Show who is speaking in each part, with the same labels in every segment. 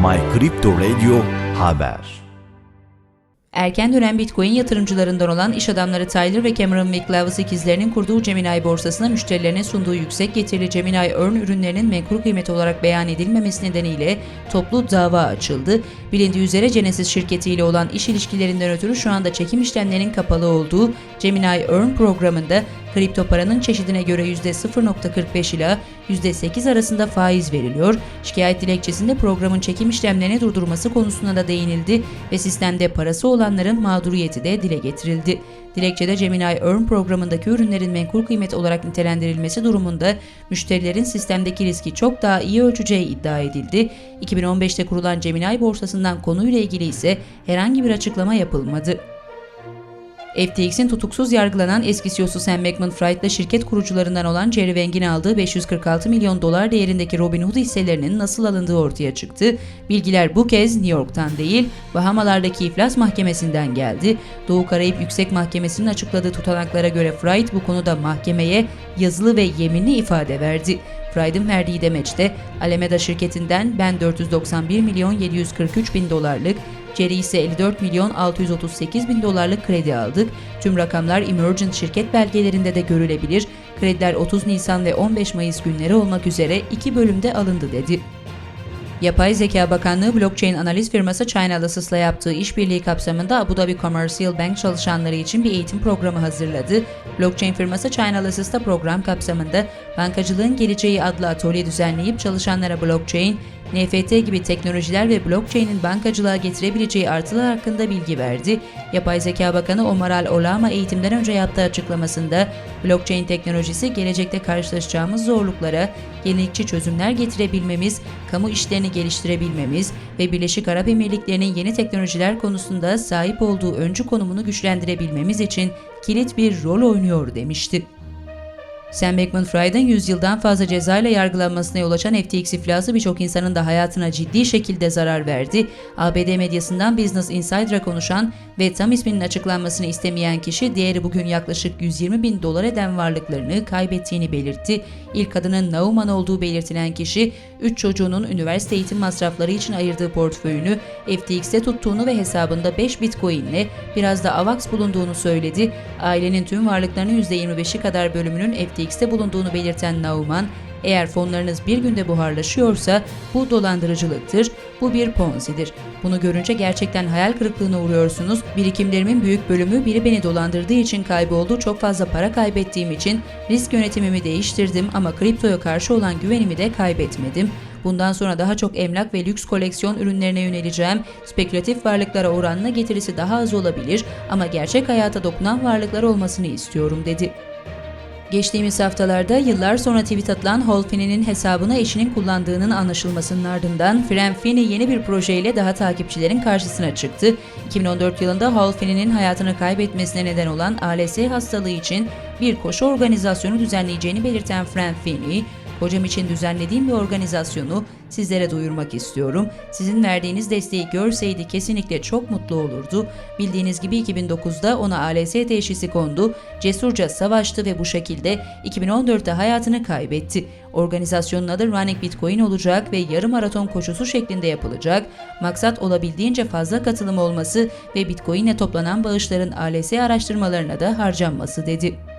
Speaker 1: My Crypto Radio Haber
Speaker 2: Erken dönem Bitcoin yatırımcılarından olan iş adamları Tyler ve Cameron McLavis ikizlerinin kurduğu Gemini borsasına müşterilerine sunduğu yüksek getirili Gemini Earn ürünlerinin menkul kıymet olarak beyan edilmemesi nedeniyle toplu dava açıldı. Bilindiği üzere Genesis şirketiyle olan iş ilişkilerinden ötürü şu anda çekim işlemlerinin kapalı olduğu Gemini Earn programında kripto paranın çeşidine göre %0.45 ila %8 arasında faiz veriliyor. Şikayet dilekçesinde programın çekim işlemlerini durdurması konusuna da değinildi ve sistemde parası olanların mağduriyeti de dile getirildi. Dilekçede Gemini Earn programındaki ürünlerin menkul kıymet olarak nitelendirilmesi durumunda müşterilerin sistemdeki riski çok daha iyi ölçeceği iddia edildi. 2015'te kurulan Gemini borsasından konuyla ilgili ise herhangi bir açıklama yapılmadı. FTX'in tutuksuz yargılanan eski CEO'su Sam Bankman-Fried'la şirket kurucularından olan Jerry Wang'in aldığı 546 milyon dolar değerindeki Robinhood hisselerinin nasıl alındığı ortaya çıktı. Bilgiler bu kez New York'tan değil, Bahamalardaki iflas mahkemesinden geldi. Doğu Karayip Yüksek Mahkemesi'nin açıkladığı tutanaklara göre Fried bu konuda mahkemeye yazılı ve yeminli ifade verdi. Fried'in verdiği demeçte Alameda şirketinden ben 491 milyon 743 bin dolarlık, Jerry ise 54 milyon 638 bin dolarlık kredi aldık. Tüm rakamlar Emergent şirket belgelerinde de görülebilir. Krediler 30 Nisan ve 15 Mayıs günleri olmak üzere iki bölümde alındı dedi. Yapay Zeka Bakanlığı blockchain analiz firması Chainalysis ile yaptığı işbirliği kapsamında Abu Dhabi Commercial Bank çalışanları için bir eğitim programı hazırladı. Blockchain firması da program kapsamında Bankacılığın Geleceği adlı atölye düzenleyip çalışanlara blockchain, NFT gibi teknolojiler ve blockchain'in bankacılığa getirebileceği artılar hakkında bilgi verdi. Yapay Zeka Bakanı Omar Al Olama eğitimden önce yaptığı açıklamasında blockchain teknolojisi gelecekte karşılaşacağımız zorluklara yenilikçi çözümler getirebilmemiz, kamu işlerini geliştirebilmemiz ve Birleşik Arap Emirlikleri'nin yeni teknolojiler konusunda sahip olduğu öncü konumunu güçlendirebilmemiz için kilit bir rol oynuyor demişti. Sam Bankman-Fried'in 100 yıldan fazla cezayla yargılanmasına yol açan FTX iflası birçok insanın da hayatına ciddi şekilde zarar verdi. ABD medyasından Business Insider'a konuşan ve tam isminin açıklanmasını istemeyen kişi değeri bugün yaklaşık 120 bin dolar eden varlıklarını kaybettiğini belirtti. İlk adının Nauman olduğu belirtilen kişi, 3 çocuğunun üniversite eğitim masrafları için ayırdığı portföyünü FTX'te tuttuğunu ve hesabında 5 bitcoin ile biraz da AVAX bulunduğunu söyledi. Ailenin tüm varlıklarının %25'i kadar bölümünün FTX'te bulunduğunu belirten Nauman, eğer fonlarınız bir günde buharlaşıyorsa bu dolandırıcılıktır, bu bir ponzi'dir. Bunu görünce gerçekten hayal kırıklığına uğruyorsunuz. Birikimlerimin büyük bölümü biri beni dolandırdığı için kayboldu, çok fazla para kaybettiğim için risk yönetimimi değiştirdim ama kriptoya karşı olan güvenimi de kaybetmedim. Bundan sonra daha çok emlak ve lüks koleksiyon ürünlerine yöneleceğim. Spekülatif varlıklara oranla getirisi daha az olabilir ama gerçek hayata dokunan varlıklar olmasını istiyorum dedi. Geçtiğimiz haftalarda yıllar sonra tweet atılan Hall Finney'nin hesabını eşinin kullandığının anlaşılmasının ardından Fran Finney yeni bir projeyle daha takipçilerin karşısına çıktı. 2014 yılında Hall Finney'nin hayatını kaybetmesine neden olan ALS hastalığı için bir koşu organizasyonu düzenleyeceğini belirten Fran Finney, Kocam için düzenlediğim bir organizasyonu sizlere duyurmak istiyorum. Sizin verdiğiniz desteği görseydi kesinlikle çok mutlu olurdu. Bildiğiniz gibi 2009'da ona ALS teşhisi kondu. Cesurca savaştı ve bu şekilde 2014'te hayatını kaybetti. Organizasyonun adı Running Bitcoin olacak ve yarım maraton koşusu şeklinde yapılacak. Maksat olabildiğince fazla katılım olması ve Bitcoin'e toplanan bağışların ALS araştırmalarına da harcanması dedi.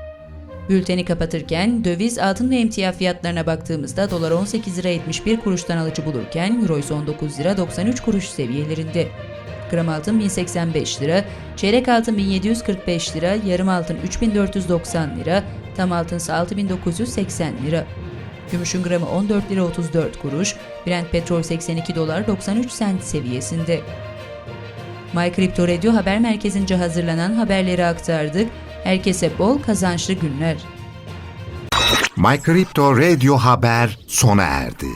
Speaker 2: Bülteni kapatırken döviz, altın ve emtia fiyatlarına baktığımızda dolar 18 lira 71 kuruştan alıcı bulurken euro ise 19 lira 93 kuruş seviyelerinde. Gram altın 1085 lira, çeyrek altın 1745 lira, yarım altın 3490 lira, tam altın ise 6980 lira. Gümüşün gramı 14 lira 34 kuruş, Brent petrol 82 dolar 93 sent seviyesinde. My Crypto Radio haber merkezince hazırlanan haberleri aktardık. Herkese bol kazançlı günler.
Speaker 3: My Crypto Radio Haber sona erdi.